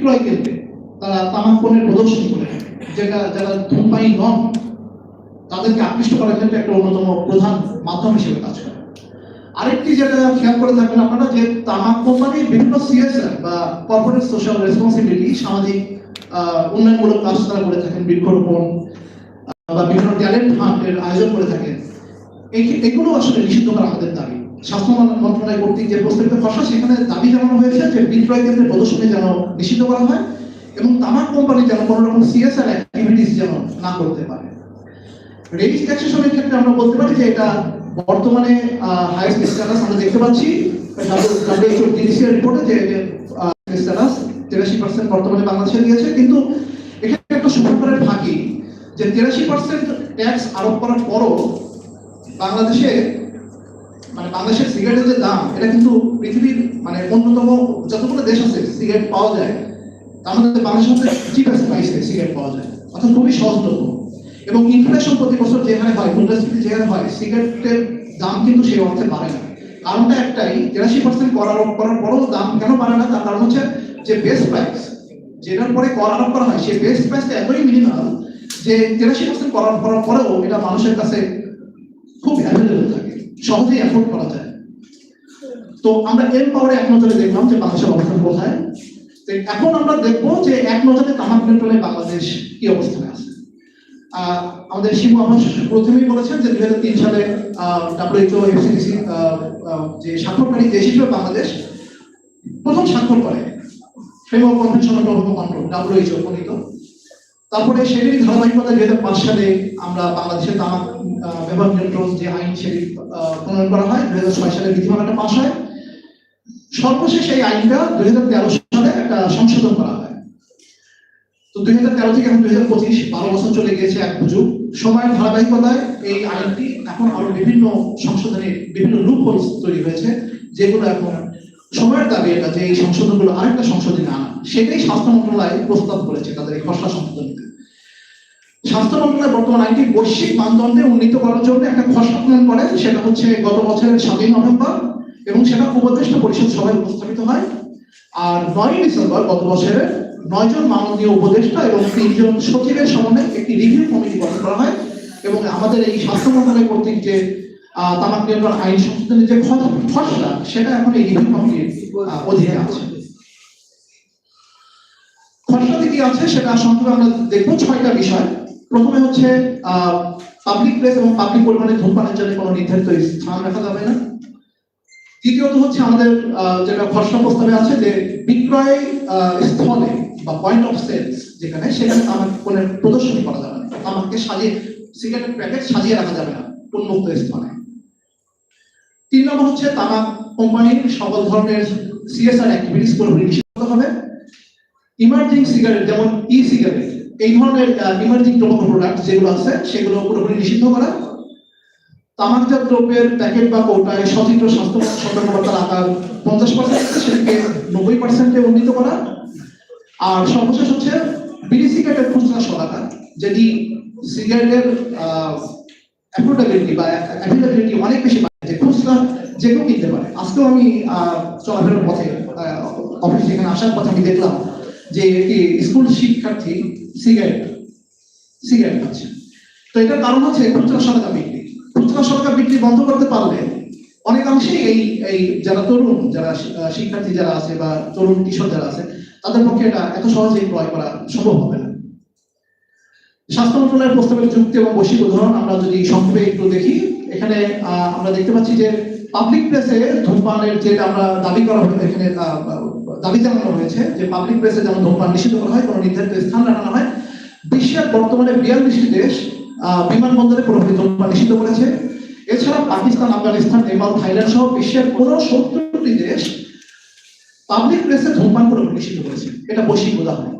বিক্রয় কেন্দ্রে তারা তামাক পণ্যের প্রদর্শনী করে যেটা যারা ধূমপায়ী নন, তাদেরকে আকৃষ্ট করার ক্ষেত্রে একটা অন্যতম প্রধান মাধ্যম হিসেবে কাজ করে। আরেকটি যেটা খেয়াল করে থাকবেন আপনারা, যে তামাক কোম্পানির বিভিন্ন সিএসআর বা কর্পোরেট সোশ্যাল রেসপন্সিবিলিটি সামাজিক উন্নয়নমূলক কাজ তারা করে থাকেন, বৃক্ষরোপণ বা বিভিন্ন ট্যালেন্ট ফান্ডের আয়োজন করে থাকেন। এগুলো আসলে নিষিদ্ধ করা আমাদের দাবি। স্বাস্থ্য মন- মন্ত্রণালয় কর্তৃক যে প্রস্তাবিত খসড়া, সেখানে দাবি জানানো হয়েছে যে বিক্রয় কেন্দ্রের প্রদর্শনী যেন নিষিদ্ধ করা হয় এবং তামাক কোম্পানি যেন কোনো রকম সিএসআর অ্যাক্টিভিটিস যেন না করতে পারে। রেজিস্ট ট্যাক্সেশনের ক্ষেত্রে আমরা বলতে পারি যে এটা বর্তমানে হাইয়েস্ট স্ট্যাটাস আমরা দেখতে পাচ্ছি। ডাব্লিউএইচও রিপোর্টে যে স্ট্যাটাস তিরাশি পার্সেন্ট বর্তমানে বাংলাদেশে দিয়েছে। কিন্তু এখানে একটা সুখবরের ফাঁকি যে তিরাশি পার্সেন্ট ট্যাক্স আরোপ করার পরও বাংলাদেশে বাংলাদেশের সিগারেটের যে দাম, এটা কিন্তু পৃথিবীর মানে অন্যতম যতগুলো দেশ আছে সিগারেট পাওয়া যায়, তার মধ্যে বাংলাদেশের মধ্যে প্রাইসে সিগারেট পাওয়া যায়। অর্থাৎ খুবই সহজলভ্য। এবং ইনফ্লেশন প্রতি বছর যেখানে হয়, মূল্যস্ফীতি যেখানে হয়, সিগারেটের দাম কিন্তু সেই অর্থে বাড়ে না। কারণটা একটাই, তিরাশি পার্সেন্ট কর আরোপ করার পরেও দাম কেন বাড়ে না? তার কারণ হচ্ছে যে বেস্ট প্রাইস যেটার পরে কর আরোপ করা হয়, সেই বেস্ট প্রাইসটা এতই মিনিমাল যে তিরাশি পার্সেন্ট কর করার পরেও এটা মানুষের কাছে খুব অ্যাভেলেবল থাকে সহজেই অ্যাফোর্ড করা যায়। তো আমরা এর পাওয়ারে এক নজরে দেখলাম যে বাংলাদেশের অবস্থান কোথায়। এখন আমরা দেখব যে এক নজরে তামাক নিয়ন্ত্রণে বাংলাদেশ কি অবস্থানে আছে। আমাদের শিবু আবাস প্রথমেই বলেছেন যে দুই হাজার তিন সালে ডাব্লিউএইচও এফসিডিসি যে স্বাক্ষরকারী দেশ হিসেবে বাংলাদেশ প্রথম স্বাক্ষর করে। Framework convention on tobacco control WHO তারপরে সেটির ধারাবাহিকতা দুই হাজার পাঁচ সালে আমরা বাংলাদেশের তামাক ব্যবহার নিয়ন্ত্রণ যে আইন সেটি প্রণয়ন করা হয়। দুই হাজার ছয় সালে বিধিমালাটা পাশ হয়। সর্বশেষ এই আইনটা দুই হাজার তেরো সালে একটা সংশোধন করা হয়। তো দুই হাজার তেরো থেকে এখন দুই হাজার পঁচিশ, বারো বছর চলে গিয়েছে এক যুগ সময়ের ধারাবাহিকতায় এই আইনটি এখন আরও বিভিন্ন সংশোধনের বিভিন্ন লুপ তৈরি হয়েছে, যেগুলো এখন সময়ের দাবি এটা যে এই সংশোধনগুলো আরেকটা সংশোধনে আনা। সেটাই স্বাস্থ্য মন্ত্রণালয় প্রস্তাব করেছে তাদের এই খসড়া সংশোধনীতে। স্বাস্থ্য মন্ত্রণালয় বর্তমান আইনটি বৈশ্বিক মানদণ্ডে উন্নীত করার জন্য একটা খসড়া প্রণয়ন করে, সেটা হচ্ছে গত বছরের সাতই নভেম্বর, এবং সেটা উপদেষ্টা পরিষদ সভায় উপস্থাপিত হয়। আর নয় ডিসেম্বর গত বছরের নয়জন মাননীয় উপদেষ্টা এবং তিনজন সচিবের সমন্বয়ে একটি রিভিউ কমিটি গঠন করা হয়। এবং আমাদের এই স্বাস্থ্য মন্ত্রণালয় কর্তৃক যে তামাক নিয়ন্ত্রণ আইন সংশোধনের যে খসড়া, সেটা এখন এই রিভিউ কমিটির অধীনে আছে। খসড়াতে কি আছে সেটা সম্পর্কে আমরা দেখব, ছয়টা বিষয়। প্রথমে হচ্ছে পাবলিক প্লেস এবং পাবলিক পরিমাণে ধূমপানের জন্য কোনো নির্ধারিত স্থান রাখা যাবে না। দ্বিতীয়ত হচ্ছে আমাদের যেটা খসড়া প্রস্তাবে আছে যে বিক্রয় স্থলে বা পয়েন্ট অফ সেলস যেখানে, সেখানে তামাক পণ্যের প্রদর্শনী করা যাবে না। তামাককে সাজিয়ে সিগারেট প্যাকেট সাজিয়ে রাখা যাবে না উন্মুক্ত স্থানে। তিন নম্বর হচ্ছে তামাক কোম্পানির সকল ধরনের সিএসআর অ্যাক্টিভিটিস পুরোপুরি নিষিদ্ধ হবে। ইমার্জিং সিগারেট যেমন ই সিগারেট এই ধরনের ইমার্জিং টোবাকো প্রোডাক্ট যেগুলো আছে, সেগুলো পুরোপুরি নিষিদ্ধ করা। তামাকজাত দ্রব্যের প্যাকেট বা কৌটায় সচিত্র স্বাস্থ্য সতর্কবার্তার আকার পঞ্চাশ পার্সেন্ট সেটিকে নব্বই পার্সেন্টে উন্নীত করা। আর সর্বশেষ হচ্ছে বিড়ি সিগারেটের খুচরা সদাকা যেটি সিগারেটের অ্যাফোর্ডেবিলিটি বা অ্যাভেলেবিলিটি অনেক বেশি পায় যে খুচরা যে কেউ কিনতে পারে। আজকেও আমি চলাফেরার পথে অফিস এখানে আসার পথে আমি দেখলাম যে স্কুল শিক্ষার্থী সিগারেট সিগারেট খাচ্ছে। তো এটার কারণ হচ্ছে খুচরা সদাকা বিক্রি। খুচরা সদাকা বিক্রি বন্ধ করতে পারলে অনেকাংশেই এই এই যারা তরুণ, যারা শিক্ষার্থী যারা আছে বা তরুণ কিশোর যারা আছে, তাদের পক্ষে এটা এত সহজেই ক্রয় করা সম্ভব হবে না। স্বাস্থ্য মন্ত্রণালয়ের প্রস্তাবের যুক্তি এবং বৈশ্বিক উদাহরণ আমরা যদি সংক্ষেপে একটু দেখি, এখানে আমরা দেখতে পাচ্ছি যে পাবলিক প্লেসে ধূমপানের যেটা আমরা দাবি করা হয়েছে এখানে দাবি জানানো হয়েছে যে পাবলিক প্লেসে যেমন ধূমপান নিষিদ্ধ করা হয়, কোনো নির্ধারিত স্থান রাখানো হয়, বিশ্বের বর্তমানে বিয়াল্লিশটি দেশ বিমানবন্দরে পুরোপুরি ধূমপান নিষিদ্ধ করেছে। এছাড়া পাকিস্তান, আফগানিস্তান, নেপাল, থাইল্যান্ড সহ বিশ্বের কোনো সত্তরটি দেশ পাবলিক প্লেসে ধূমপান পুরোপুরি নিষিদ্ধ করেছে। এটা বৈশ্বিক উদাহরণ।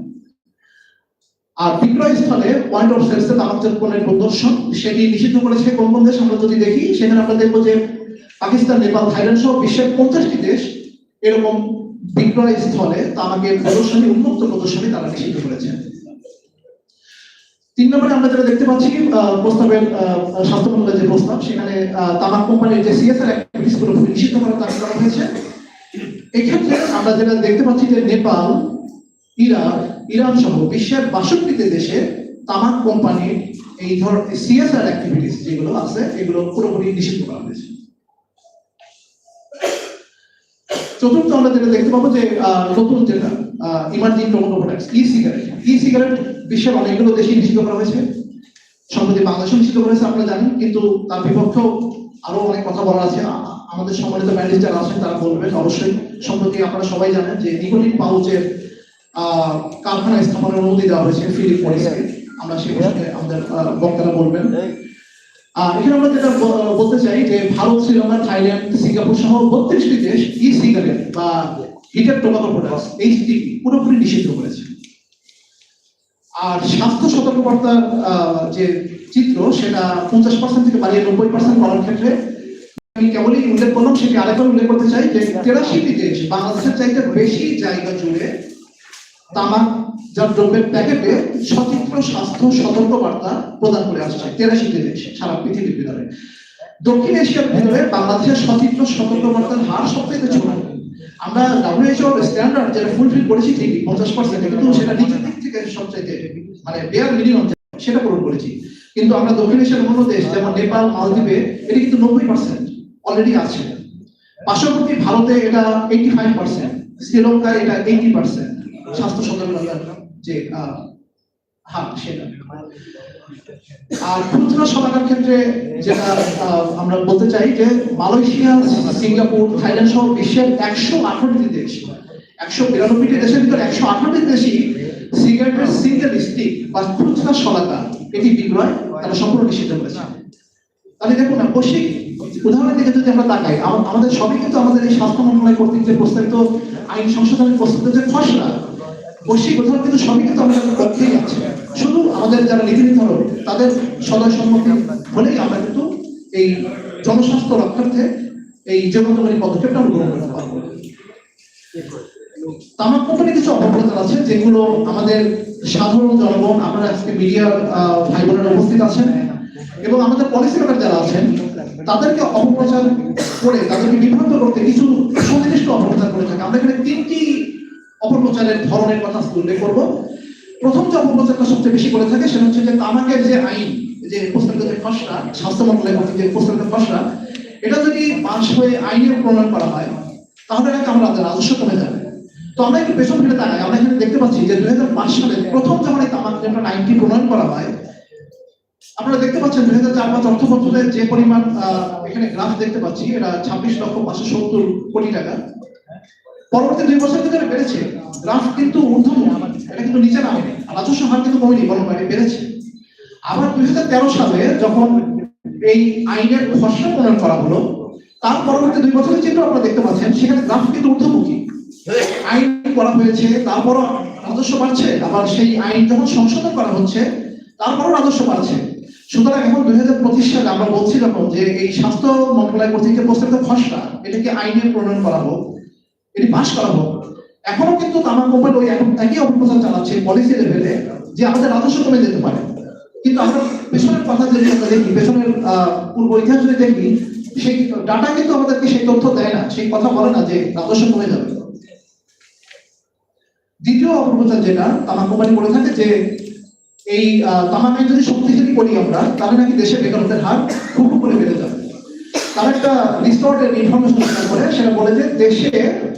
আর বিক্রয় স্থলে পয়েন্ট অফ সেলসে তামাকজাত পণ্যের প্রদর্শন, সেটি নিষিদ্ধ করেছে কোন কোন দেশ আমরা যদি দেখি, সেখানে আমরা দেখব যে পাকিস্তান, নেপাল, থাইল্যান্ড সহ বিশ্বের পঞ্চাশটি দেশ এরকম বিক্রয় স্থলে তামাকের প্রদর্শনী, উন্মুক্ত প্রদর্শনী তারা নিষিদ্ধ করেছে। তিন নম্বরে আমরা যেটা দেখতে পাচ্ছি প্রস্তাবের স্বাস্থ্য মন্ত্রণালয়ের যে প্রস্তাব, সেখানে তামাক কোম্পানির যে সিএসআর অ্যাক্টিভিটিস নিষিদ্ধ করার দাবি করা হয়েছে। এক্ষেত্রে আমরা যেটা দেখতে পাচ্ছি যে নেপাল, ইরাক, ইরান সহ বিশ্বের বাষট্টিতে দেশে তামাক কোম্পানির এই ধরনের সিএসআর অ্যাক্টিভিটিস যেগুলো আছে, এগুলো পুরোপুরি নিষিদ্ধ করা হয়েছে। চতুর্থ আমরা যেটা দেখতে পাবো যে নতুন যেটা emerging tobacco products e cigarette e cigarette বিশ্বের অনেকগুলো দেশে নিষিদ্ধ করা হয়েছে। সম্প্রতি বাংলাদেশও নিষিদ্ধ করেছে আপনারা জানেন কিন্তু তার বিপক্ষেও আরও অনেক কথা বলার আছে। আমাদের সম্মানিত প্যানেলিস্ট যারা আছেন, তারা বলবেন অবশ্যই। সম্প্রতি আপনারা সবাই জানেন যে নিকোটিন পাউচের কারখানা স্থাপনের অনুমতি দেওয়া হয়েছে ফিলিপ মরিসকে। আমরা সে বিষয়ে আমাদের বক্তারা বলবেন। এখানে আমরা যেটা বলতে চাই যে ভারত, শ্রীলঙ্কা, থাইল্যান্ড, সিঙ্গাপুর সহ বত্রিশটি দেশ ই সিগারেট বা হিটেড টোবাকো প্রোডাক্টস এইচটি পুরোপুরি নিষিদ্ধ করেছে। আর স্বাস্থ্য সতর্কবার্তার যে চিত্র, সেটা পঞ্চাশ পার্সেন্ট থেকে বাড়িয়ে নব্বই পার্সেন্ট করার ক্ষেত্রে আমি কেবলই উল্লেখ করলাম, সেটি আরেকবার উল্লেখ করতে চাই যে তেরাশিটি দেশ বাংলাদেশের চাইতে বেশি জায়গা জুড়ে তামাক জাত দ্রব্যের প্যাকেটে সচিত্র, স্বাস্থ্য, সতর্কবার্তা প্রদান করে আসছে। তেরাশিটি দেশ সারা পৃথিবীর ভিতরে। দক্ষিণ এশিয়ার ভিতরে বাংলাদেশের সচিত্র, সতর্কবার্তার হার সবথেকে ছোট আমরা ডাব্লিউএইচও স্ট্যান্ডার্ড যেটা ফুলফিল করেছি ঠিকই, পঞ্চাশ পার্সেন্ট কিন্তু সেটা নিচের দিক থেকে সবচাইতে মানে বেয়ার মিনিমাম সেটা পূরণ করেছি। কিন্তু আমরা দক্ষিণ এশিয়ার অন্য দেশ, যেমন নেপাল, মালদ্বীপে, এটা কিন্তু নব্বই পার্সেন্ট অলরেডি আছে। পার্শ্ববর্তী ভারতে এটা এইটি ফাইভ পার্সেন্ট শ্রীলঙ্কায় এটা এইটি পার্সেন্ট স্বাস্থ্য যে আর সমাধার ক্ষেত্রে যেটা আমরা বলতে চাই যে, মালয়েশিয়া, সিঙ্গাপুর, থাইল্যান্ড সহ বিশ্বের একশো আঠারোটি দেশ, একশো বিরানব্বইটি দেশের ভিতরে একশো আঠারোটি দেশই সিগারেটের সিঙ্গেল স্টিক বা খুচরা সলাকা এটি বিক্রয় তারা সম্পূর্ণ নিষিদ্ধ করেছে। তাহলে দেখুন না, বৈশ্বিক উদাহরণের দিকে যদি আমরা তাকাই আমাদের সবই কিন্তু আমাদের এই স্বাস্থ্য মন্ত্রণালয় কর্তৃক যে প্রস্তাবিত আইন সংশোধনের প্রস্তাবিত যে খসড়া বৈশ্বিক উদাহরণ কিন্তু সবই কিন্তু আমাদের পক্ষেই আছে শুধু আমাদের যারা নীতি নির্ধারক, তাদের সদয় সম্মতি হলেই আমরা কিন্তু এই জনস্বাস্থ্য রক্ষার্থে এই জনগণের পদক্ষেপটা আমরা গ্রহণ করতে পারব। তামাক কোম্পানি কিছু অপপ্রচার আছে, যেগুলো আমাদের সাধারণ জনগণ, আপনারা আজকে মিডিয়ার ভাই বোনেরা উপস্থিত আছেন, এবং আমাদের পলিসি মেকার যারা আছেন, তাদেরকে অপপ্রচার করে তাদেরকে বিভ্রান্ত করতে কিছু সুনির্দিষ্ট অপপ্রচার করে থাকে। আমরা এখানে তিনটি অপপ্রচারের ধরনের কথা উল্লেখ করব। প্রথম যে অপপ্রচারটা সবচেয়ে বেশি করে থাকে সেটা হচ্ছে যে তামাকের যে আইন, যে প্রস্তাবিত যে খসড়া, স্বাস্থ্য মন্ত্রণালয় যে প্রস্তাবিত খসড়া, এটা যদি পাশ হয়ে আইনে প্রণয়ন করা হয়, তাহলে নাকি আমরা রাজস্ব কমে যাবে। তো আমরা একটু পেছন ফিরে তাকাই, আমরা এখানে দেখতে পাচ্ছি যে দুই হাজার পাঁচ সালে প্রথম যখন এই তামাক যেটা নাইনটি প্রণয়ন করা হয়, আপনারা দেখতে পাচ্ছেন দুই হাজার চার পাঁচ অর্থ বছরে যে পরিমাণ এখানে গ্রাফ দেখতে পাচ্ছি, এটা ছাব্বিশ লক্ষ পাঁচশো সত্তর কোটি টাকা। পরবর্তী দুই বছর ভিতরে বেড়েছে। গ্রাফ কিন্তু ঊর্ধ্বমুখী এটা কিন্তু নিচে নামেনি রাজস্ব হার কিন্তু কমেনি, বরং বাইরে বেড়েছে। আবার দুই হাজার তেরো সালে যখন এই আইনের খসড়া প্রণয়ন করা হলো, তার পরবর্তী দুই বছরের চিত্র আপনারা দেখতে পাচ্ছেন, সেখানে গ্রাফ কিন্তু ঊর্ধ্বমুখী। আইন করা হয়েছে, তারপরও রাজস্ব বাড়ছে, আবার সেই আইন যখন সংশোধন করা হচ্ছে, তারপরও রাজস্ব বাড়ছে। সুতরাং এখন দুই হাজার পঁচিশ সালে আমরা বলছি যখন যে এই স্বাস্থ্য মন্ত্রণালয় কর্তৃক প্রস্তাবিত খসড়া, এটাকে আইনে প্রণয়ন করা হোক এটি পাশ করা হোক এখনও কিন্তু তামাক কোম্পানি ওই এখন একই অপপ্রচার চালাচ্ছে পলিসি লেভেলে যে আমাদের রাজস্ব কমে যেতে পারে। কিন্তু আমরা পেছনের কথা যদি আমরা দেখি, পেছনের পূর্ব ইতিহাস যদি দেখি, সেই ডাটা কিন্তু আমাদেরকে সেই তথ্য দেয় না, সেই কথা বলে না যে রাজস্ব কমে যাবে। দ্বিতীয় অপপ্রচার যেটা তামাক কোম্পানি করে থাকে যে এই তামাক যদি শক্তিশালী করি আমরা, তাহলে নাকি দেশে বেকারত্বের হার খুব করে বেড়ে যাবে। তার একটা রিসর্টের ইনফরমেশন করে সেটা বলে যে দেশে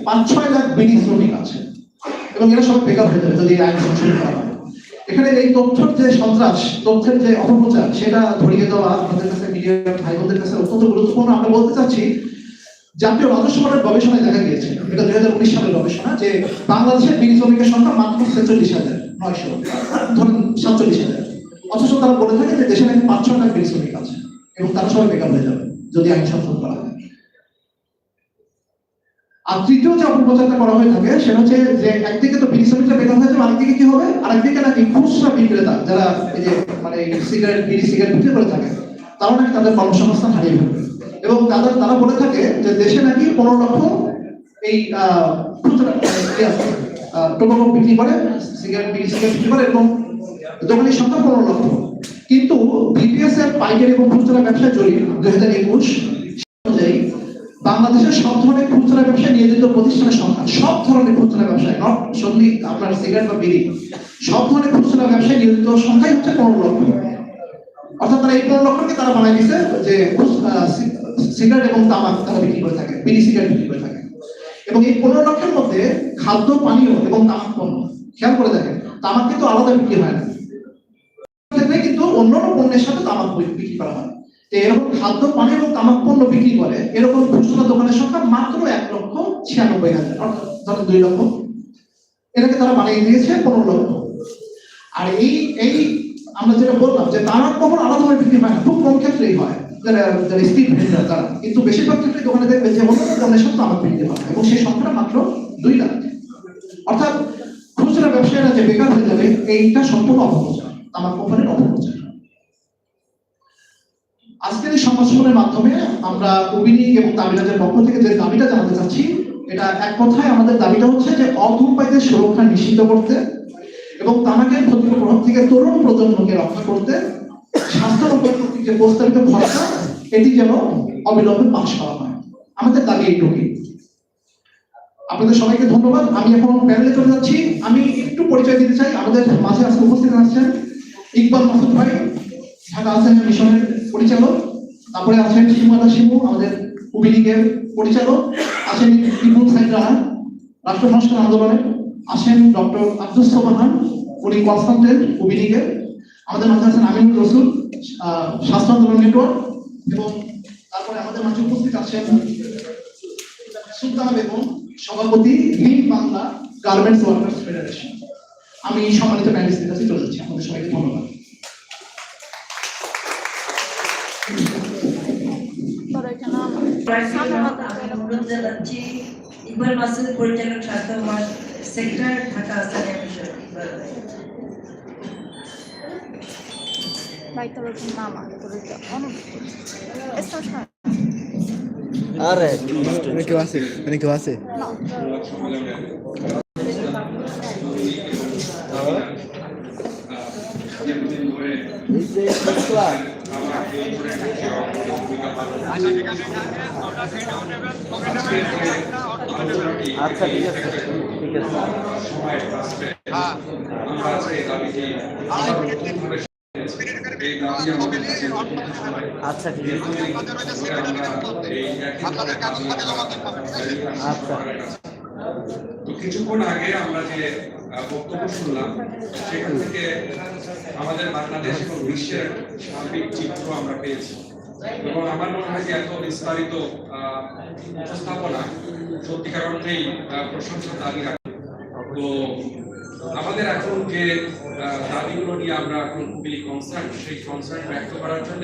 পাঁচ ছয় লাখ বিডি শ্রমিক আছে এবং এরা সব বেকার হয়ে যাবে যদি আইন সংশোধন করা এখানে এই তথ্যের যে সন্ত্রাস, তথ্যের যে অপপ্রচার, সেটা ধরিয়ে দেওয়া আমাদের কাছে মিডিয়ার ভাই কাছে অত্যন্ত গুরুত্বপূর্ণ। আমরা বলতে চাচ্ছি, জাতীয় রাজস্ব বোর্ডের গবেষণায় দেখা গিয়েছে, এটা দুই হাজার উনিশ সালের গবেষণা, যে বাংলাদেশের বিড়ি শ্রমিকের সংখ্যা মাত্র ছেচল্লিশ হাজার, নয়শো, ধরুন সাতচল্লিশ হাজার। অথচ তারা বলে থাকে যে দেশে নাকি পাঁচ ছয় লাখ বিড়ি শ্রমিক আছে এবং তারা সবাই বেকার হয়ে যাবে। যদি আইন সংশোধন করা হয়। আর তৃতীয় যে অপপ্রচারটা করা হয়ে থাকে সেটা হচ্ছে যে একদিকে তো বিড়ি শ্রমিকরা বেকার হয়ে যাবে আরেকদিকে কি হবে? আরেকদিকে নাকি খুচরা বিক্রেতা যারা এই যে মানে সিগারেট বিড়ি সিগারেট বিক্রি করে থাকে তারাও নাকি তাদের কর্মসংস্থান হারিয়ে ফেলবে এবং তাদের তারা বলে থাকে যে দেশে নাকি পনেরো লক্ষ এই আহ, খুচরা টোবাকো বিক্রি করে সিগারেট বিড়ি সিগারেট বিক্রি করে এবং দোকানের সংখ্যা পনেরো লক্ষ। কিন্তু বিপিএস এর পাইকারি এবং খুচরা ব্যবসায় জড়িত দুই হাজার একুশ অনুযায়ী বাংলাদেশের সব ধরনের খুচরা নিয়োজিত প্রতিষ্ঠানের সংখ্যা সব ধরনের খুচরা নট সন্লি আপনার সিগারেট বা বিড়ি, সব ধরনের খুচরা ব্যবসায় নিয়োজিত সংখ্যাই হচ্ছে পনেরো লক্ষ। অর্থাৎ তারা এই পনেরো লক্ষকে তারা বানাই যে সিগারেট এবং তামাক তারা বিক্রি করে থাকে, বিড়ি সিগারেট বিক্রি করে থাকে। এবং এই পনেরো লক্ষের মধ্যে খাদ্য, পানীয় এবং তামাক পণ্য। খেয়াল করে দেখেন, তামাক কিন্তু আলাদা বিক্রি হয় না। অন্যান্য পণ্যের সাথে তামাক বিক্রি করা হয়। এরকম খাদ্য পানীয় এবং তামাক পণ্য বিক্রি করে, এরকম খুচরা দোকানের সংখ্যা মাত্র এক লক্ষ ছিয়ানব্বই হাজার, অর্থাৎ ধরেন দুই লক্ষ। এটাকে তারা বানিয়ে দিয়েছে পনেরো লক্ষ। আর এই এই আমরা যেটা বললাম যে তামাক কখন আলাদাভাবে বিক্রি হয় খুব কম ক্ষেত্রেই হয়, যারা যারা স্ট্রিট কিন্তু বেশিরভাগ ক্ষেত্রে দোকানে দেখবে যে অন্যান্য পণ্যের সাথে তামাক হয়, এবং সেই সংখ্যাটা মাত্র দুই লাখ। অর্থাৎ ব্যবসায়ীরা যে বেকার হয়ে যাবে, এইটা সম্পূর্ণ অপপ্রচার, তামাক কোম্পানির অপপ্রচার। আজকের এই সমাজসনের মাধ্যমে আমরা অভিনী এবং তামিলাজের পক্ষ থেকে যে দাবিটা জানাতে চাচ্ছি, এটা এক কথায় আমাদের দাবিটা হচ্ছে যে অধূমপায়ীদের সুরক্ষা নিশ্চিত করতে এবং তামাকের ক্ষতিকর প্রভাব থেকে তরুণ প্রজন্মকে রক্ষা করতে স্বাস্থ্য কর্তৃক যে প্রস্তাবিত খরচা, এটি যেন অবিলম্বে পাশ করা হয়। আমাদের দাবি এইটুকুই। আপনাদের সবাইকে ধন্যবাদ। আমি এখন প্যানেলে চলে যাচ্ছি। আমি একটু পরিচয় দিতে চাই। আমাদের মাঝে আজকে উপস্থিত আছেন ইকবাল মাসুদ ভাই ঢাকা আসাম মিশনের পরিচালক, তারপরে আছেন শিমুলা শিমু আমাদের উবি লীগের পরিচালক, আছেন ইবুল সাইদ রানা রাষ্ট্র সংস্কার আন্দোলনে আসেন ডক্টর আব্দুল সোবাহান উনি কনসালটেন্ট উবি লীগের আমাদের মাঝে আছেন আমিনুর রসুল স্বাস্থ্য আন্দোলন নেটওয়ার্ক এবং তারপরে আমাদের মাঝে উপস্থিত আছেন সুলতান বেগম, সভাপতি Neel Bangla garments workers federation. আমি সম্মানিত প্যানেলিস্টের কাছে চলে যাচ্ছি আমাদের সবাইকে ধন্যবাদ। অনুরোধ জানাচ্ছি ইকবাল মাসুদ পরিচালক স্বাস্থ্য সেক্টর ঢাকা স্থানীয় বিষয় ইকবাল আরে মানে কেউ আছে? মানে কেউ আছে? এই যে ক্লাস আচ্ছা ঠিক আছে ঠিক আছে। আচ্ছা ঠিক আছে। আচ্ছা। তো কিছুক্ষণ আগে আমরা যে বক্তব্য শুনলাম সেখান থেকে আমাদের বাংলাদেশ এবং বিশ্বের সার্বিক চিত্র আমরা পেয়েছি। এবং আমার মনে হয় যে এত বিস্তারিত উপস্থাপনা সত্যিকার অর্থেই আহ, প্রশংসার দাবি রাখে। তো আমাদের এখন যে দাবিগুলো নিয়ে আমরা এখন খুবই কনসার্ন সেই কনসার্ন ব্যক্ত করার জন্য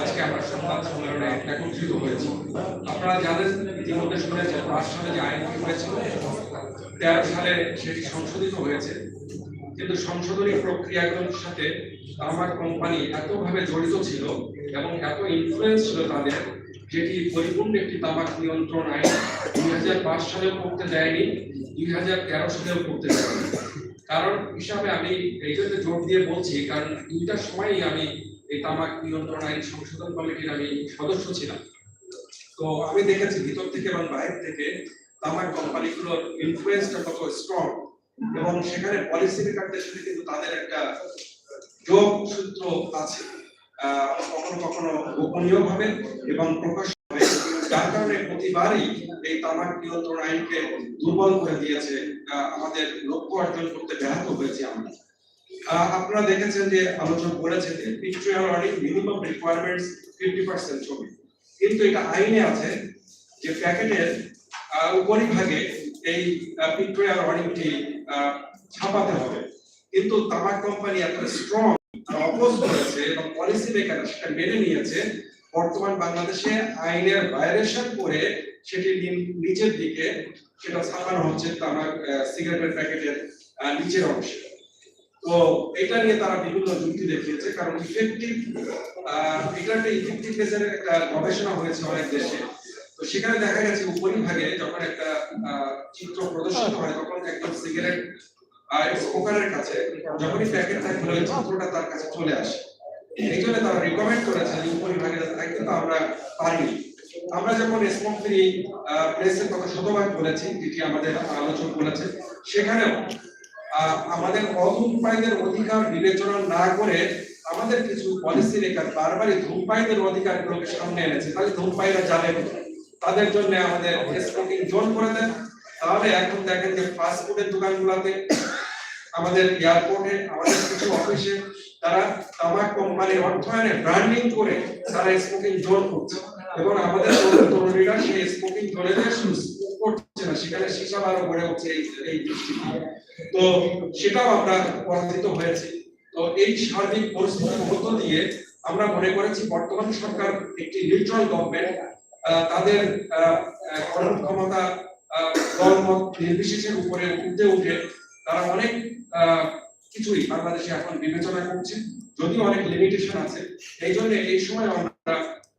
আজকে আমরা সংবাদ সম্মেলনে একত্রিত হয়েছি। আপনারা জানেন ইতিমধ্যে শুনেছেন সালে যে আইনটি হয়েছিল তেরো সালে সেটি সংশোধিত হয়েছে। কিন্তু সংশোধনী প্রক্রিয়াগুলোর সাথে তামাক কোম্পানি এতভাবে জড়িত ছিল এবং এত ইনফ্লুয়েন্স ছিল তাদের, যেটি পরিপূর্ণ একটি তামাক নিয়ন্ত্রণ আইন দুই হাজার পাঁচ সালেও করতে দেয়নি, দুই হাজার তেরো সালেও করতে দেয়নি। কারণ হিসাবে আমি এই জন্য জোর দিয়ে বলছি, কারণ দুইটার সময়ই আমি এই তামাক নিয়ন্ত্রণ আইন সংশোধন কমিটির আমি সদস্য ছিলাম। তো আমি দেখেছি ভিতর থেকে এবং বাইরে থেকে তামাক কোম্পানিগুলোর ইনফ্লুয়েন্সটা কত স্ট্রং এবং সেখানে পলিসি মেকারদের সাথে কিন্তু তাদের একটা যোগ সূত্র আছে। কখনো কখনো গোপনীয় ভাবে এবং প্রকাশ্য ভাবে যার কারণে প্রতিবারই এই তামাক নিয়ন্ত্রণ আইনকে দুর্বল করে দিয়েছে আমাদের লক্ষ্য অর্জন করতে ব্যাহত হয়েছে আমরা। আপনারা দেখেছেন যে আলোচনা করেছে যে পিকচুয়াল অডিং মিনিমাম রিকোয়ারমেন্টস ফিফটি পার্সেন্ট ছবি। কিন্তু এটা আইনে আছে যে প্যাকেটের উপরিভাগে এই পিকচুয়াল অডিংটি ছাপাতে হবে। কিন্তু তামাক কোম্পানি এত স্ট্রং অপোজ করেছে এবং পলিসি মেকার সেটা মেনে নিয়েছে। বর্তমান বাংলাদেশে আইনের ভায়োলেশন করে সেটি নিচের দিকে সেটা ছাপানো হচ্ছে তামাক সিগারেটের প্যাকেটের নিচের অংশে। তো এটা নিয়ে তারা বিভিন্ন যুক্তি দেখিয়েছে, কারণ ইফেক্টিভ এটা একটা ইফেক্টিভনেস এর একটা গবেষণা হয়েছে অনেক দেশে। সেখানে দেখা গেছে যখন একটা চিত্র হয়, তখন একদম সিগারেট স্মোকারের কাছে যখনই প্যাকেট থাকে ওই চিত্রটা তার কাছে চলে আসে। এই জন্য তারা রিকমেন্ড করেছে যে উপরিভাগে যাতে থাকে কিন্তু আমরা পারিনি আমরা স্মোক ফ্রি প্লেসের কথা শতভাগ বলেছি, যেটি আমাদের আলোচক বলেছে, সেখানেও আমাদের অধূমপায়ীদের অধিকার বিবেচনা না করে আমাদের কিছু পলিসি রেখার বারবারই ধূমপায়ীদের অধিকারগুলোকে সামনে এনেছে। তাহলে ধূমপায়ীরা কোথায়? তাদের জন্য আমাদের স্মোকিং জোন করে দেন। তাহলে এখন দেখেন যে ফাস্ট দোকানগুলোতে, আমাদের এয়ারপোর্টে আমাদের কিছু অফিসে তারা তামাক কোম্পানির অর্থায়নে ব্র্যান্ডিং করে তারা স্মোকিং জোন করছে। এবং আমাদের তরুণীরা সেই স্মোকিং জোনে করছে না। সেখানে সীসা আরও গড়ে উঠছে এই তো সেটাও আমরা পরাজিত হয়েছি। তো এই সার্বিক পরিস্থিতির মধ্য দিয়ে আমরা মনে করেছি বর্তমান সরকার একটি নিউট্রাল গভর্নমেন্ট তাদের আহ, ক্ষমতা দলমত নির্বিশেষের উপরে উঠতে উঠে তারা অনেক কিছুই বাংলাদেশে এখন বিবেচনা করছে যদিও অনেক লিমিটেশন আছে। এই জন্য এই সময় আমরা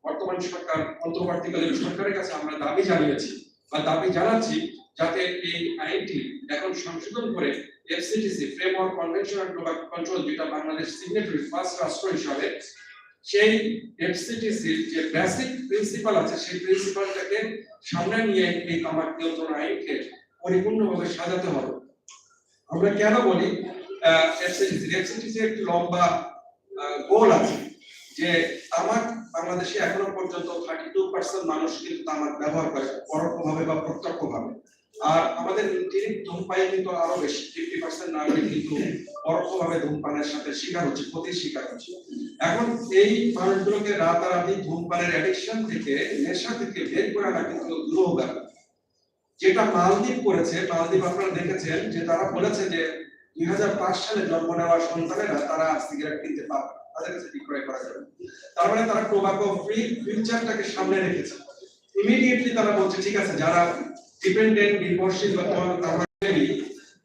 বর্তমান সরকার অন্তর্বর্তীকালীন সরকারের কাছে আমরা দাবি জানিয়েছি বা দাবি জানাচ্ছি যাতে এই আইনটি এখন সংশোধন করে FCTC framework convention on tobacco control যেটা বাংলাদেশ সিগনেটারি ফার্স্ট রাষ্ট্র হিসাবে সেই এফসিটিসি যে বেসিক প্রিন্সিপাল আছে, সেই প্রিন্সিপালটাকে সামনে নিয়ে এই আমার নিয়ন্ত্রণ আইনকে পরিপূর্ণভাবে সাজাতে হবে। আমরা কেন বলি এফসিটিসি এফসিটিসি একটি লম্বা গোল আছে যে তামাক বাংলাদেশে এখনও পর্যন্ত থার্টি টু পার্সেন্ট মানুষ কিন্তু তামাক ব্যবহার করে, পরোক্ষভাবে বা প্রত্যক্ষভাবে। আর আমাদের তিনি ধূমপাই কিন্তু আরও বেশি ফিফটি পার্সেন্ট নাগরিক কিন্তু পরোক্ষভাবে ধূমপানের সাথে শিকার হচ্ছে, ক্ষতির শিকার হচ্ছে। এখন এই মানুষগুলোকে রাতারাতি ধূমপানের অ্যাডিকশন থেকে, নেশা থেকে বের করে আনা কিন্তু দুরূহ যেটা মালদ্বীপ করেছে, মালদ্বীপ আপনারা দেখেছেন যে তারা বলেছে যে দুই হাজার পাঁচ সালে জন্ম নেওয়া সন্তানেরা তারা সিগারেট কিনতে পারবে তাদের কাছে বিক্রয় করা যাবে। তার মানে তারা টোবাকো ফ্রি ফিউচারটাকে সামনে রেখেছে। ইমিডিয়েটলি তারা বলছে, ঠিক আছে, যারা ডিপেন্ডেন্ট নির্ভরশীল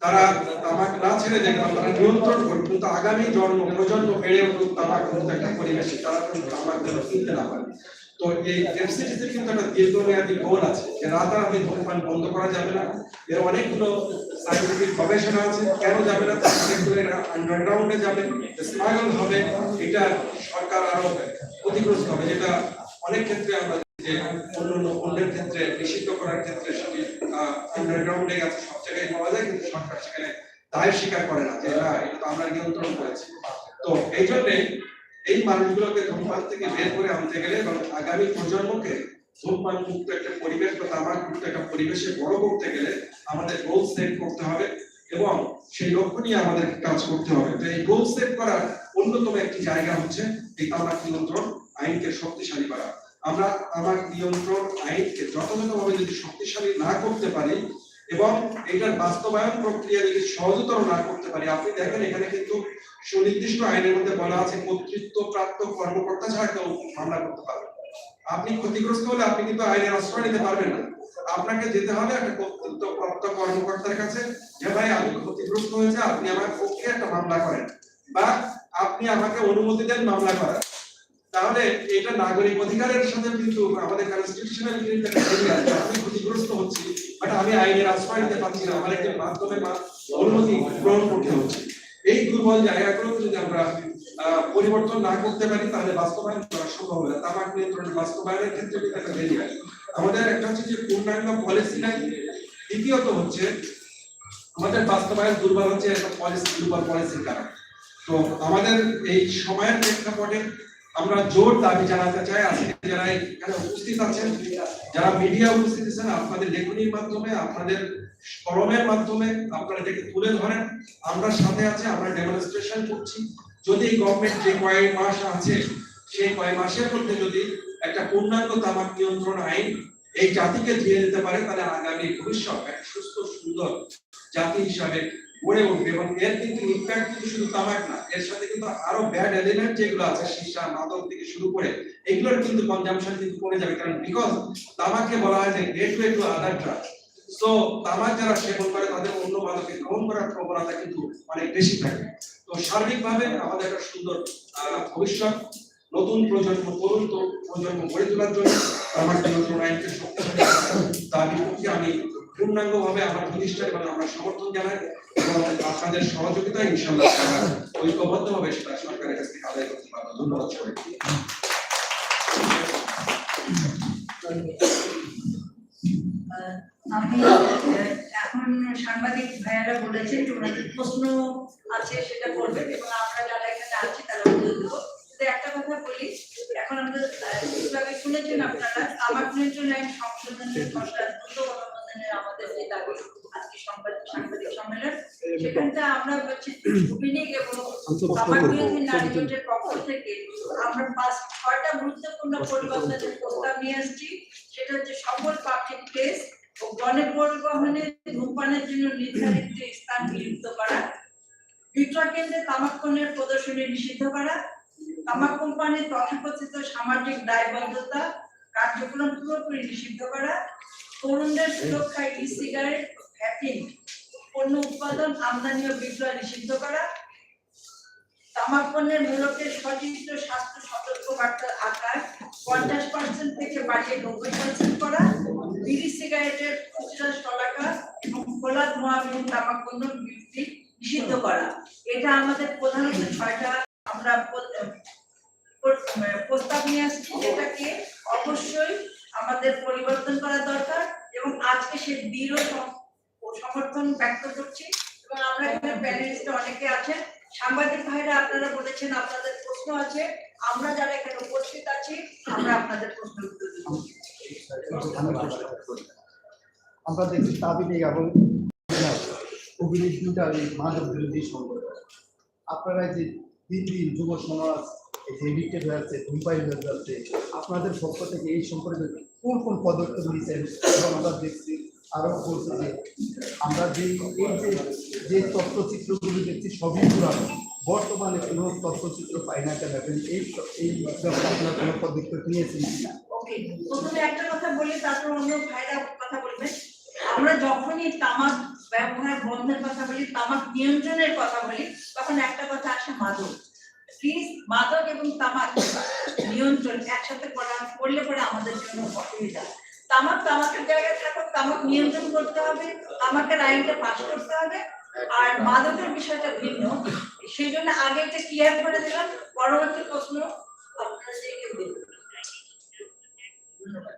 তারা তামাক না ছেড়ে তারা নিয়ন্ত্রণ কিন্তু আগামী জন্ম, প্রজন্ম বেড়ে উঠুক তামাক মুক্ত একটা পরিবেশে, তারা কিন্তু তামাক যেন কিনতে না পারে। তো এই কিন্তু একটা দীর্ঘমেয়াদী গোল আছে। যে রাতারাতি ধূমপান বন্ধ করা যাবে না। এর অনেকগুলো সাইন্টিফিক গবেষণা আছে। কেন যাবে না? তার অনেকগুলো আন্ডারগ্রাউন্ডে যাবে। স্মাগল হবে, এটা সরকার আরও ক্ষতিগ্রস্ত হবে, যেটা অনেক ক্ষেত্রে আমরা অন্যান্য ক্ষেত্রে, নিষিদ্ধ করার ক্ষেত্রে সেটি আন্ডারগ্রাউন্ডে গেছে, সব জায়গায় পাওয়া যায়, কিন্তু সরকার সেখানে দায় স্বীকার করে না যে, না, এটা তো আমরা নিয়ন্ত্রণ করেছি। তো এই জন্যে এই মানুষগুলোকে ধূমপান থেকে বের করে আনতে গেলে এবং আগামী প্রজন্মকে ধূমপান মুক্ত একটা পরিবেশ বা তামাক মুক্ত একটা পরিবেশে বড় করতে গেলে আমাদের গোল সেট করতে হবে এবং সেই লক্ষ্য নিয়ে আমাদের কাজ করতে হবে। তো এই গোল সেট করার অন্যতম একটি জায়গা হচ্ছে এই তামাক নিয়ন্ত্রণ আইনকে শক্তিশালী করা। আমরা আমার নিয়ন্ত্রণ আইনকে যথাযথভাবে যদি শক্তিশালী না করতে পারি এবং এটার বাস্তবায়ন প্রক্রিয়া যদি সহজতর না করতে পারি, আপনি দেখেন এখানে কিন্তু সুনির্দিষ্ট আইনের মধ্যে বলা আছে কর্তৃত্ব প্রাপ্ত কর্মকর্তা ছাড়া কেউ মামলা করতে পারবে আপনি ক্ষতিগ্রস্ত হলে আপনি কিন্তু আইনের আশ্রয় নিতে পারবেন না। আপনাকে যেতে হবে একটা কর্তৃত্ব প্রাপ্ত কর্মকর্তার কাছে, যে ভাই, আমি ক্ষতিগ্রস্ত হয়েছে, আপনি আমার পক্ষে একটা মামলা করেন। বা, আপনি আমাকে অনুমতি দেন মামলা করার। তাহলে এটা নাগরিক অধিকারের সাথে কিন্তু আমাদের কনস্টিটিউশনাল আমি ক্ষতিগ্রস্ত হচ্ছি বাট আমি আইনের আশ্রয় নিতে পারছি না। আমার একটি মাধ্যমে বা অনুমতি গ্রহণ করতে হচ্ছে। এই দুর্বল জায়গাগুলোকে যদি আমরা পরিবর্তন না করতে পারি, তাহলে বাস্তবায়ন করা সম্ভব হবে তামাক নিয়ন্ত্রণের বাস্তবায়নের ক্ষেত্রে কিন্তু একটা বেরিয়ে আমাদের একটা হচ্ছে যে পূর্ণাঙ্গ পলিসি নাই। দ্বিতীয়ত হচ্ছে, আমাদের বাস্তবায়ন দুর্বল হচ্ছে একটা পলিসি দুর্বল পলিসির কারণে। তো আমাদের এই সময়ের প্রেক্ষাপটে আমরা জোর দাবি জানাতে চাই, আজকে যারা এখানে উপস্থিত আছেন, যারা মিডিয়া উপস্থিত আছেন, আপনাদের লেখনির মাধ্যমে, আপনাদের কলমের মাধ্যমে আপনারা এটাকে তুলে ধরেন। আমরা সাথে আছে, আমরা ডেমনস্ট্রেশন করছি। যদি গভর্নমেন্ট যে কয়েক মাস আছে, সেই কয়েক মাসের মধ্যে যদি একটা পূর্ণাঙ্গ তামাক নিয়ন্ত্রণ আইন এই জাতিকে দিয়ে দিতে পারে, তাহলে আগামী ভবিষ্যৎ একটা সুস্থ, সুন্দর জাতি হিসাবে গড়ে উঠবে এবং এর কিন্তু ইম্প্যাক্ট কিন্তু শুধু তামাক না, এর সাথে কিন্তু আরও ব্যাড এলিমেন্ট যেগুলো আছে, সীসা, মাদক থেকে শুরু করে, এগুলোর কিন্তু কনজাম্পশন কিন্তু কমে যাবে। কারণ বিকজ তামাককে বলা হয় যে gateway to other drug so তামাক যারা সেবন করে, তাদের অন্য মাদকে গ্রহণ করার প্রবণতা কিন্তু অনেক বেশি থাকে। তো সার্বিকভাবে আমাদের একটা সুন্দর ভবিষ্যৎ নতুন প্রজন্ম তরুণ প্রজন্ম গড়ে তোলার জন্য তামাক নিয়ন্ত্রণ আইনকে দাবি করছি। আমি পূর্ণাঙ্গভাবে আমার প্রতিষ্ঠা এবং আমরা সমর্থন জানাই এবং আপনাদের সহযোগিতা ইনশাআল্লাহ আমরা ঐক্যবদ্ধভাবে সেটা সরকারের কাছ থেকে আদায় করতে পারব। ধন্যবাদ সবাইকে। আহ, এখন সাংবাদিক ভাইয়ারা বলেছেন যে প্রশ্ন আছে সেটা করবেন এবং আমরা যারা এখানে আছি তারা উত্তর দেবো কিন্তু একটা কথা বলি, এখন আমরা আপনারা নিয়ন্ত্রণ আইন সংশোধনের আমাদের যে দাবি আজকে সংবাদ- সাংবাদিক সম্মেলন, সেখানটা আমরা হচ্ছে এবং আমার নারী জোটের পক্ষ থেকে আমরা পাঁচ ছয়টা গুরুত্বপূর্ণ পরিবর্তনের প্রস্তাব নিয়ে আসছি, সেটা হচ্ছে সকল পাবলিক প্লেস ও গণপরিবহনে ধূমপানের জন্য নির্ধারিত স্থান বিলুপ্ত করা বিক্রয় কেন্দ্রে তামাক প্রদর্শনী নিষিদ্ধ করা তামাক কোম্পানির তথাকথিত সামাজিক দায়বদ্ধতা কার্যক্রম পুরোপুরি নিষিদ্ধ করা, তরুণদের সুরক্ষায় ই সিগারেট ভ্যাপিং পণ্য উৎপাদন, আমদানি ও বিক্রয় নিষিদ্ধ করা, তামাক পণ্যের মূলকে সচিত্র স্বাস্থ্য সতর্ক বার্তার আকার, পঞ্চাশ পার্সেন্ট থেকে বাড়িয়ে নব্বই পার্সেন্ট করা, বিড়ি সিগারেটের খুচরা শলাকা এবং খোলা ধোঁয়াবিহীন তামাক পণ্য বিক্রি নিষিদ্ধ করা। এটা আমাদের প্রধানত ছয়টা আমরা প্রস্তাব নিয়ে আসছি যেটাকে অবশ্যই আমাদের পরিবর্তন করা দরকার এবং আজকে সে দৃঢ় সমর্থন ব্যক্ত করছি এবং আমরা এখানে প্যানেলিস্ট অনেকে আছেন। সাংবাদিক ভাইরা আপনারা বলেছেন আপনাদের প্রশ্ন আছে। আমরা যারা এখানে উপস্থিত আছি, আমরা আপনাদের প্রশ্নের উত্তর দেব। আমরা দেখছি তাবিলে এবং অভিনীত দুটা এই মাদক বিরোধী সংগঠন আপনারা যে দিন দিন যুব সমাজ এডিক্টেড হয়ে যাচ্ছে। ধূমপাই হয়ে আপনাদের পক্ষ থেকে এই সম্পর্কে কোন কোন পদক্ষেপ নিয়েছেন আমরা দেখছি আরও বলছে যে আমরা যে এই যে যে তথ্যচিত্রগুলো দেখছি, সবই পুরানো। বর্তমানে কোনো তথ্যচিত্র পাই না, কেন এই এই আপনারা কোনো পদক্ষেপ নিয়েছেন কিনা প্রথমে একটা কথা বলি, তারপর অন্য ভাইরা কথা বলবেন আমরা যখনই তামাক ব্যবহার বন্ধের কথা বলি, তামাক নিয়ন্ত্রণের কথা বলি, তখন একটা কথা আসে মাদক। প্লিজ মাদক এবং তামাক নিয়ন্ত্রণ একসাথে করা, করলে পরে আমাদের জন্য অসুবিধা। তামাক তামাকের জায়গায় থাকুক, তামাক নিয়ন্ত্রণ করতে হবে, তামাকের আইনটা পাস করতে হবে, আর মাদকের বিষয়টা ভিন্ন। সেই জন্য আগে একটা ক্লিয়ার করে দিলাম, পরবর্তী প্রশ্ন আপনারা যে কেউ দেবেন। ধন্যবাদ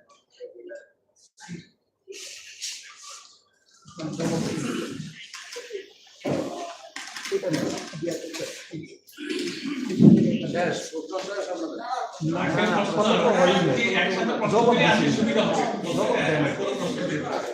প্রশ্নটা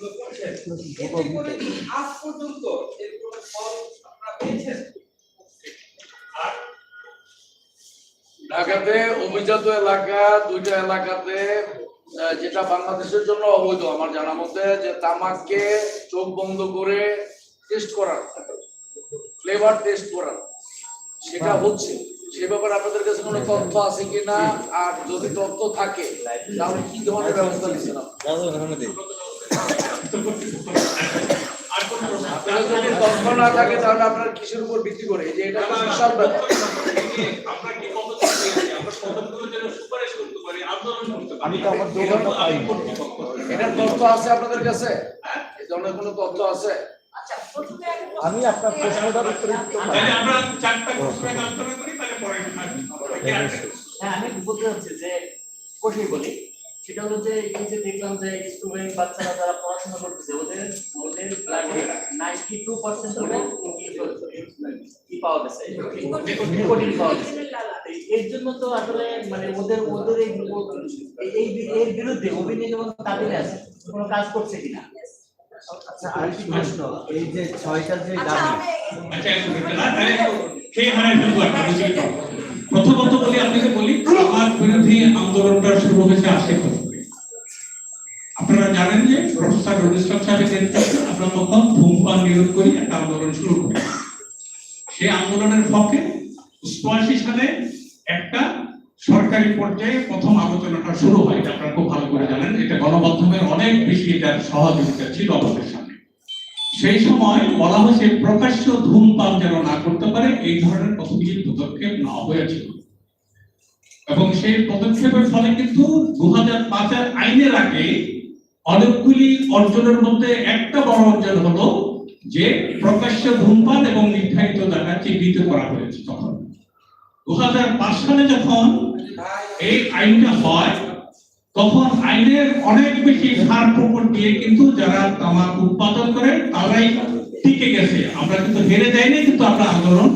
যেগুলো করছেন এতে করে কি? আজ পর্যন্ত এর কোনো ফল আপনারা পেয়েছেন? ঢাকাতে অভিজাত এলাকা দুইটা এলাকাতে যেটা বাংলাদেশের জন্য অবৈধ আমার জানা মতে যে তামাককে চোখ বন্ধ করে টেস্ট করার ফ্লেভার টেস্ট করার সেটা হচ্ছে। সে ব্যাপারে আপনাদের কাছে কোনো তথ্য আছে কিনা আর যদি তথ্য থাকে তাহলে কি ধরনের ব্যবস্থা নিচ্ছেন আপনারা যদি তথ্য না থাকে তাহলে আপনার কিসের উপর ভিত্তি করে? যে এটা তো বিশাল ব্যাপার। আমরা কি আমি তো আমার দোকানটা পাইনি। এটার তথ্য আছে আপনাদের কাছে? এই ধরনের কোনো তথ্য আছে? আচ্ছা আমি আপনার প্রশ্নটার উত্তর দিতে পারি আমরা চারটা প্রশ্নের আলোচনা করি তাহলে পরে হ্যাঁ আমি বলতে চাচ্ছি যে কঠিন বলি। সেটা হলো যে এই যে দেখলাম যে স্টুডেন্ট বাচ্চারা যারা পড়াশোনা করতেছে ওদের ওদের ব্লাডে নাইনটি টু পার্সেন্ট হলো কি পাওয়া গেছে? নিকোটিন পাওয়া গেছে। এর জন্য তো আসলে মানে ওদের ওদের এই এর বিরুদ্ধে অভিনয় যেমন তাদের আছে? কোনো কাজ করছে কিনা? আচ্ছা আরেকটি প্রশ্ন এই যে ছয়টা যে দাবি? প্রথমত বলি আপনাকে বলি আমার বিরোধী আন্দোলনটা শুরু হয়েছে আশি জানেন যে প্রফেসর রবিস্টক সাহেবের নেতৃত্বে আমরা তখন ধূমপান নিরোধ করি, একটা আন্দোলন শুরু করি। সেই আন্দোলনের পক্ষে অষ্টআশি সালে একটা সরকারি পর্যায়ে প্রথম আলোচনাটা শুরু হয়, এটা আপনারা খুব ভালো করে জানেন। এটা গণমাধ্যমের অনেক বেশি এটার সহযোগিতা ছিল আমাদের সামনে। সেই সময় বলা হয়েছে, প্রকাশ্য ধূমপান যেন না করতে পারে, এই ধরনের কতগুলি পদক্ষেপ নেওয়া হয়েছিল। এবং সেই পদক্ষেপের ফলে কিন্তু দু হাজার আইনের আগে অনেকগুলি অর্জনের মধ্যে একটা বড় অর্জন হলো যে প্রকাশ্য ধূমপান এবং নির্ধারিত জায়গা চিহ্নিত করা হয়েছে তখন। দু হাজার পাঁচ সালে যখন এই আইনটা হয়, তখন আইনের অনেক বেশি সার প্রকট দিয়ে কিন্তু যারা তামাক উৎপাদন করে, তারাই টিকে গেছে। আমরা কিন্তু হেরে যাইনি, কিন্তু আমরা আন্দোলন